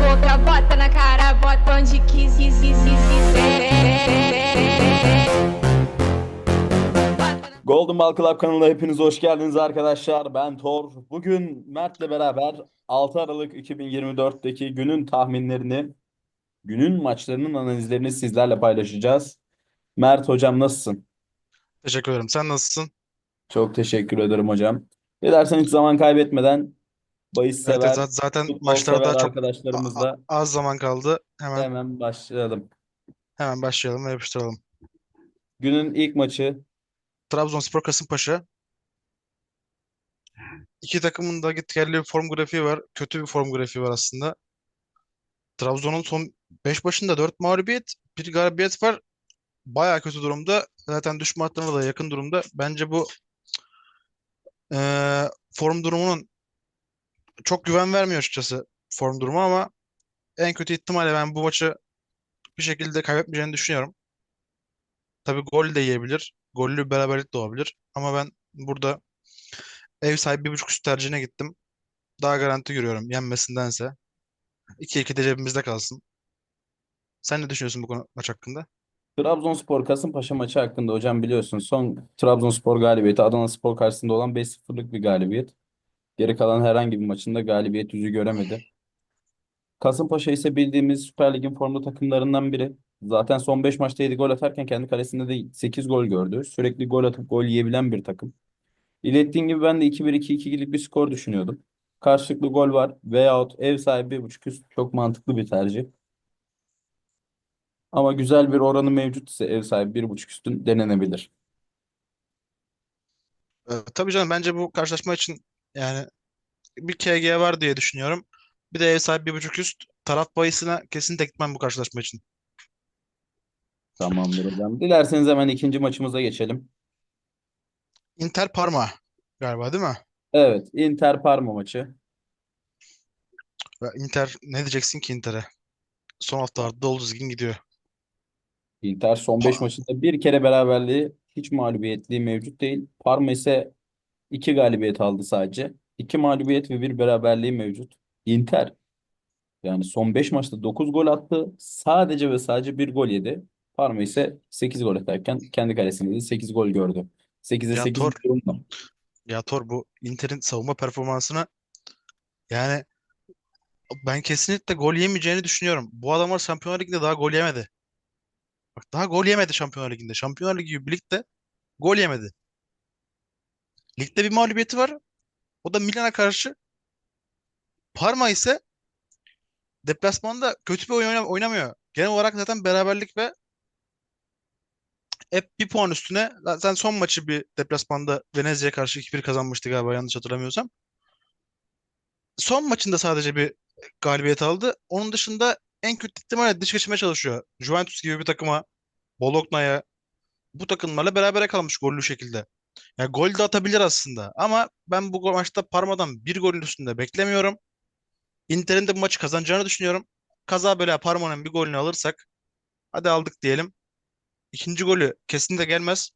boca, bota na cara, bota onde quis, quis, quis, quis, Golden Ball Club kanalına hepiniz hoş geldiniz arkadaşlar. Ben Thor. Bugün Mert'le beraber 6 Aralık 2024'teki günün tahminlerini, günün maçlarının analizlerini sizlerle paylaşacağız. Mert hocam nasılsın? Teşekkür ederim. Sen nasılsın? Çok teşekkür ederim hocam. Dilersen hiç zaman kaybetmeden bahis Evet, sever, zaten, zaten futbol maçlara daha çok arkadaşlarımızla az zaman kaldı. Hemen hemen başlayalım. hemen başlayalım ve yapıştıralım. Günün ilk maçı Trabzonspor Kasımpaşa. İki takımın da gitgelli bir form grafiği var. Kötü bir form grafiği var aslında. Trabzon'un son 5 başında 4 mağlubiyet, bir galibiyet var. Bayağı kötü durumda. Zaten düşme hattına da yakın durumda. Bence bu eee, form durumunun çok güven vermiyor açıkçası form durumu ama en kötü ihtimalle ben bu maçı bir şekilde kaybetmeyeceğini düşünüyorum. Tabii gol de yiyebilir. Gollü beraberlik de olabilir. Ama ben burada ev sahibi bir buçuk üst tercihine gittim. Daha garanti görüyorum yenmesindense. 2-2 de cebimizde kalsın. Sen ne düşünüyorsun bu konu maç hakkında? Trabzonspor Kasımpaşa maçı hakkında hocam biliyorsun son Trabzonspor galibiyeti Adanaspor karşısında olan 5-0'lık bir galibiyet. Geri kalan herhangi bir maçında galibiyet yüzü göremedi. Kasımpaşa ise bildiğimiz Süper Lig'in formda takımlarından biri. Zaten son 5 maçta 7 gol atarken kendi kalesinde de 8 gol gördü. Sürekli gol atıp gol yiyebilen bir takım. İlettiğin gibi ben de 2-1-2-2'lik bir skor düşünüyordum. Karşılıklı gol var veyahut ev sahibi 1.5 üst çok mantıklı bir tercih. Ama güzel bir oranı mevcut ise ev sahibi 1.5 üstün denenebilir. Ee, tabii canım bence bu karşılaşma için yani bir KG var diye düşünüyorum. Bir de ev sahibi bir buçuk üst. Taraf bahisine kesin gitmem bu karşılaşma için. Tamamdır hocam. Dilerseniz hemen ikinci maçımıza geçelim. Inter Parma galiba değil mi? Evet, Inter Parma maçı. Ve Inter ne diyeceksin ki Inter'e? Son haftalarda dolu düzgün gidiyor. Inter son 5 Pa- maçında bir kere beraberliği hiç mağlubiyetliği mevcut değil. Parma ise 2 galibiyet aldı sadece. 2 mağlubiyet ve bir beraberliği mevcut. Inter yani son 5 maçta 9 gol attı. Sadece ve sadece bir gol yedi. Parma ise 8 gol atarken kendi kalesinde de 8 gol gördü. 8'e Ya 8 Tor, durumda. ya Tor bu Inter'in savunma performansına yani ben kesinlikle gol yemeyeceğini düşünüyorum. Bu adamlar Şampiyonlar Ligi'nde daha gol yemedi. Bak daha gol yemedi Şampiyonlar Ligi'nde. Şampiyonlar Ligi gibi bir ligde gol yemedi. Ligde bir mağlubiyeti var. O da Milan'a karşı. Parma ise deplasmanda kötü bir oyun oyna- oynamıyor. Genel olarak zaten beraberlik ve hep bir puan üstüne. Zaten son maçı bir deplasmanda Venezia'ya karşı 2-1 kazanmıştı galiba yanlış hatırlamıyorsam. Son maçında sadece bir galibiyet aldı. Onun dışında en kötü ihtimalle dış geçirmeye çalışıyor. Juventus gibi bir takıma, Bologna'ya bu takımlarla berabere kalmış gollü şekilde. Ya gol de atabilir aslında. Ama ben bu maçta Parma'dan bir golün üstünde beklemiyorum. Inter'in de bu maçı kazanacağını düşünüyorum. Kaza bela Parma'nın bir golünü alırsak hadi aldık diyelim. İkinci golü kesinlikle gelmez.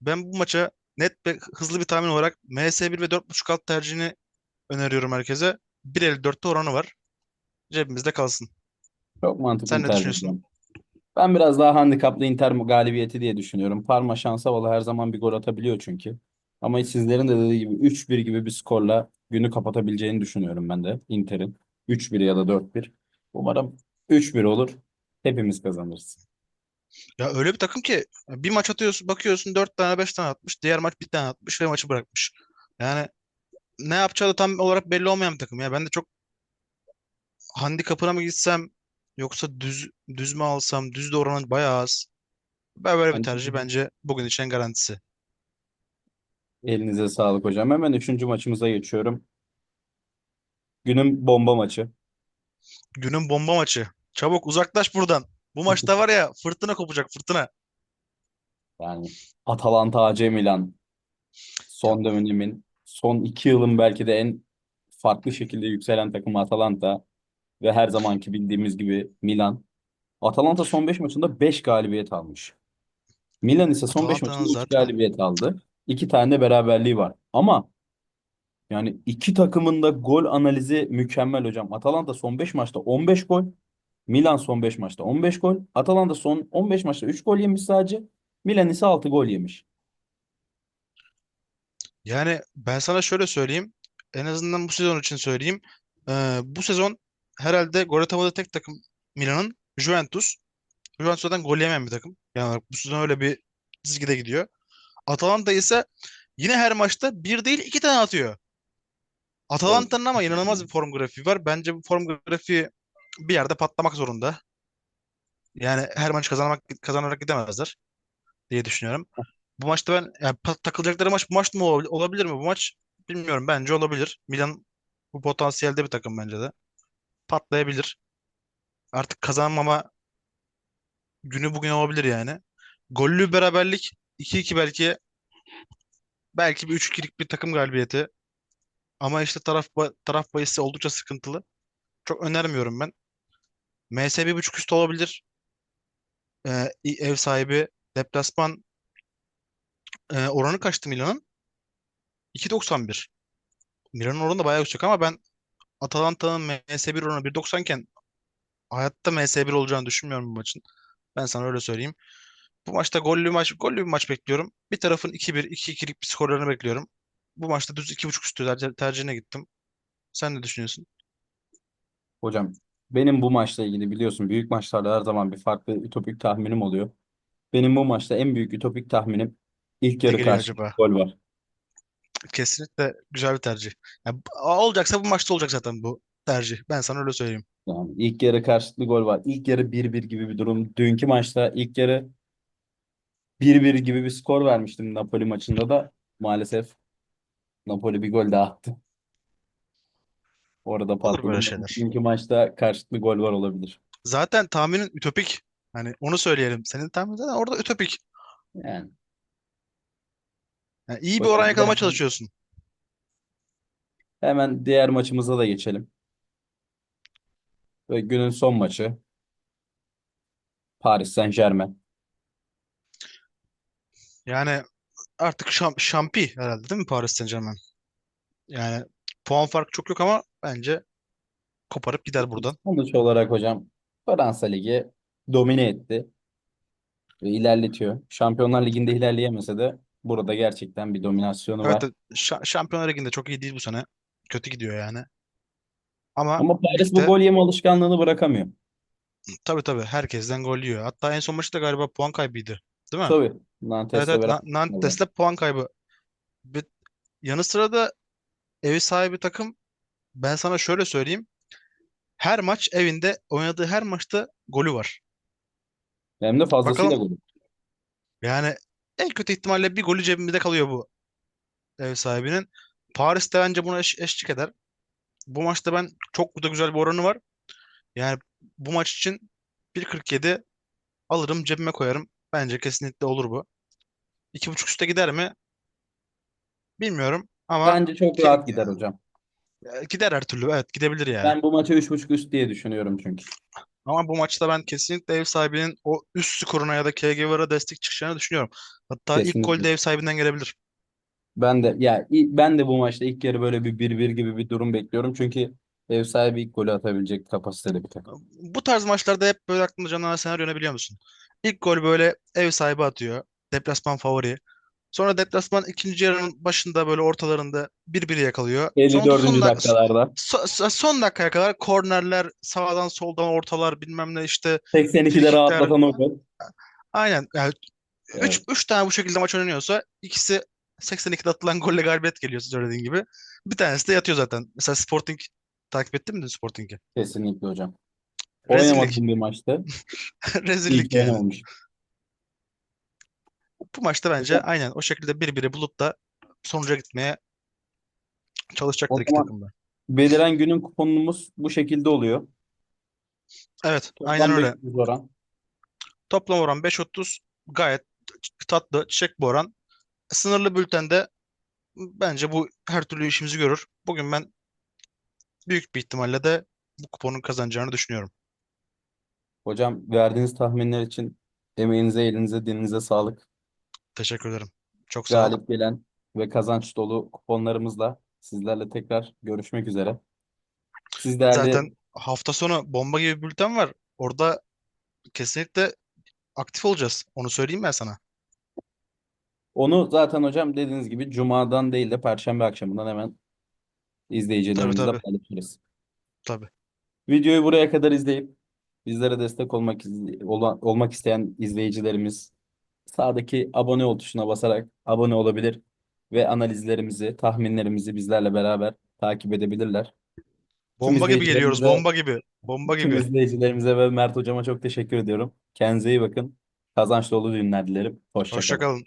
Ben bu maça net ve hızlı bir tahmin olarak MS1 ve 4.5 alt tercihini öneriyorum herkese. 1.54'te oranı var. Cebimizde kalsın. Çok mantıklı Sen ne tercih düşünüyorsun? Ben biraz daha handikaplı Inter galibiyeti diye düşünüyorum. Parma şansa bağlı her zaman bir gol atabiliyor çünkü. Ama sizlerin de dediği gibi 3-1 gibi bir skorla günü kapatabileceğini düşünüyorum ben de Inter'in. 3-1 ya da 4-1. Umarım 3-1 olur. Hepimiz kazanırız. Ya öyle bir takım ki bir maç atıyorsun, bakıyorsun 4 tane 5 tane atmış. Diğer maç bir tane atmış ve maçı bırakmış. Yani ne yapacağı da tam olarak belli olmayan bir takım. Ya ben de çok handikapına mı gitsem yoksa düz düz mü alsam? Düz de oranı bayağı az. Ben böyle bir Bence tercih bence bugün için garantisi. elinize sağlık hocam. Hemen 3. maçımıza geçiyorum. Günün bomba maçı. Günün bomba maçı. Çabuk uzaklaş buradan. Bu maçta var ya fırtına kopacak fırtına. Yani Atalanta AC Milan son Ya, dönemin son 2 yılın belki de en farklı şekilde yükselen takımı Atalanta ve her zamanki bildiğimiz gibi Milan. Atalanta son 5 maçında 5 galibiyet almış. Milan ise son 5 Atalanta'nın maçında 2 zaten galibiyet aldı. 2 tane de beraberliği var. Ama Yani iki takımın da gol analizi mükemmel hocam. Atalanta son 5 maçta 15 gol. Milan son 5 maçta 15 gol. Atalanta son 15 maçta 3 gol yemiş sadece. Milan ise 6 gol yemiş. Yani ben sana şöyle söyleyeyim. En azından bu sezon için söyleyeyim. Ee, bu sezon herhalde gol atamadığı tek takım Milan'ın Juventus. Juventus zaten gol yemeyen bir takım. Yani bu sezon öyle bir çizgide gidiyor. Atalanta ise yine her maçta bir değil iki tane atıyor. Atalanta'nın ama inanılmaz bir form grafiği var. Bence bu form grafiği bir yerde patlamak zorunda. Yani her maç kazanmak kazanarak gidemezler diye düşünüyorum. Bu maçta ben yani takılacakları maç bu maç mı ol- olabilir mi? Bu maç bilmiyorum. Bence olabilir. Milan bu potansiyelde bir takım bence de. Patlayabilir. Artık kazanmama günü bugün olabilir yani. Gollü beraberlik 2-2 belki belki bir 3-2'lik bir takım galibiyeti. Ama işte taraf taraf bahisi oldukça sıkıntılı. Çok önermiyorum ben. MS 1.5 üstü olabilir. Ee, ev sahibi deplasman e, oranı kaçtı Milan'ın? 2.91. Milan'ın oranı da bayağı yüksek ama ben Atalanta'nın MS1 oranı 1.90 iken hayatta MS1 olacağını düşünmüyorum bu maçın. Ben sana öyle söyleyeyim. Bu maçta gollü maç, gollü bir maç bekliyorum. Bir tarafın 2-1, 2-2'lik bir skorlarını bekliyorum. Bu maçta düz 2.5 üstü tercih- tercihine gittim. Sen ne düşünüyorsun? Hocam benim bu maçla ilgili biliyorsun büyük maçlarda her zaman bir farklı ütopik tahminim oluyor. Benim bu maçta en büyük ütopik tahminim ilk yarı karşı acaba? gol var. Kesinlikle güzel bir tercih. Yani, olacaksa bu maçta olacak zaten bu tercih. Ben sana öyle söyleyeyim. Yani ilk yarı karşılıklı gol var. İlk yarı 1-1 gibi bir durum. Dünkü maçta ilk yarı 1-1 gibi bir skor vermiştim Napoli maçında da maalesef Napoli bir gol daha attı. Orada şeyler. Dünkü maçta karşılıklı gol var olabilir. Zaten tahminin ütopik. Hani onu söyleyelim. Senin tahminin zaten orada ütopik. Yani Yani iyi bir oran yakalamaya ben- çalışıyorsun. hemen diğer maçımıza da geçelim. Ve günün son maçı Paris Saint-Germain. Yani artık şam, şampi herhalde değil mi Paris Saint-Germain? Yani puan farkı çok yok ama bence koparıp gider buradan. Sonuç olarak hocam Fransa Ligi domine etti ve ilerletiyor. Şampiyonlar Ligi'nde ilerleyemese de burada gerçekten bir dominasyonu var. evet, Şa- Şampiyonlar Ligi'nde çok iyi değil bu sene. Kötü gidiyor yani. Ama Ama Paris bu ligde gol yeme alışkanlığını bırakamıyor. tabii tabii herkesten gol yiyor. Hatta en son maçta da galiba puan kaybıydı. Değil mi? Tabii Evet Nantes'le evet beraber. Na- Nantes'le puan kaybı. Bir, yanı sıra da ev sahibi takım ben sana şöyle söyleyeyim. Her maç evinde oynadığı her maçta golü var. Hem de fazlasıyla gol. yani en kötü ihtimalle bir golü cebimizde kalıyor bu ev sahibinin. Paris de bence buna eş- eşlik eder. Bu maçta ben çok da güzel bir oranı var. Yani bu maç için 1.47 alırım cebime koyarım. Bence kesinlikle olur bu. 2.5 üste gider mi? Bilmiyorum ama Bence çok ki- rahat gider hocam. gider her türlü. Evet gidebilir yani. Ben bu maça 3.5 üst diye düşünüyorum çünkü. Ama bu maçta ben kesinlikle ev sahibinin o üst skoruna ya da KGV'ye destek çıkacağını düşünüyorum. Hatta ilk gol de Kesinlikle. ev sahibinden gelebilir. Ben de ya i- ben de bu maçta ilk yarı böyle bir 1-1 gibi bir durum bekliyorum. Çünkü ev sahibi ilk golü atabilecek kapasitede bir takım. Bu tarz maçlarda hep böyle aklımda canlanan senaryo ne biliyor musun? İlk gol böyle ev sahibi atıyor. Deplasman favori. Sonra deplasman ikinci yarının başında böyle ortalarında 1-1 yakalıyor. Sonra 54. son, dak- dakikalarda so- so- son dakikaya kadar kornerler, sağdan soldan ortalar bilmem ne işte 82'de frikikler. rahatlatan o gol. Aynen. Yani 3 Evet. 3 tane bu şekilde maç oynanıyorsa ikisi 82'de atılan golle galibiyet geliyor söylediğin gibi. Bir tanesi de yatıyor zaten. Mesela Sporting takip ettin mi dün Sporting'i? Kesinlikle hocam. Oynamadığım bir maçta. Rezillik yani. oynamamış. Bu maçta bence aynen o şekilde 1-1'i bulup da sonuca gitmeye O çalışacaktır iki zaman takım da. beliren günün kuponumuz bu şekilde oluyor. Evet, aynen Toplam öyle. 500 oran. Toplam oran 5.30 gayet tatlı, çiçek bir oran. Sınırlı bültende bence bu her türlü işimizi görür. Bugün ben büyük bir ihtimalle de bu kuponun kazanacağını düşünüyorum. Hocam verdiğiniz tahminler için emeğinize, elinize, dilinize sağlık. Teşekkür ederim. Çok sağ. Galip gelen ve kazanç dolu kuponlarımızla Sizlerle tekrar görüşmek üzere. Siz değerli Zaten hafta sonu bomba gibi bir bülten var. Orada kesinlikle aktif olacağız. Onu söyleyeyim ben sana. onu zaten hocam dediğiniz gibi Cuma'dan değil de Perşembe akşamından hemen izleyicilerimizle tabii. paylaşırız. Tabii. Videoyu buraya kadar izleyip bizlere destek olmak iz- olan- olmak isteyen izleyicilerimiz sağdaki abone ol tuşuna basarak abone olabilir ve analizlerimizi, tahminlerimizi bizlerle beraber takip edebilirler. Bomba gibi geliyoruz. izleyicilerimize- Bomba gibi. Bomba Tüm gibi. izleyicilerimize ve Mert hocama çok teşekkür ediyorum. Kendinize iyi bakın. Kazançlı dolu düğünler dilerim. Hoşça kalın. Hoşça kalın.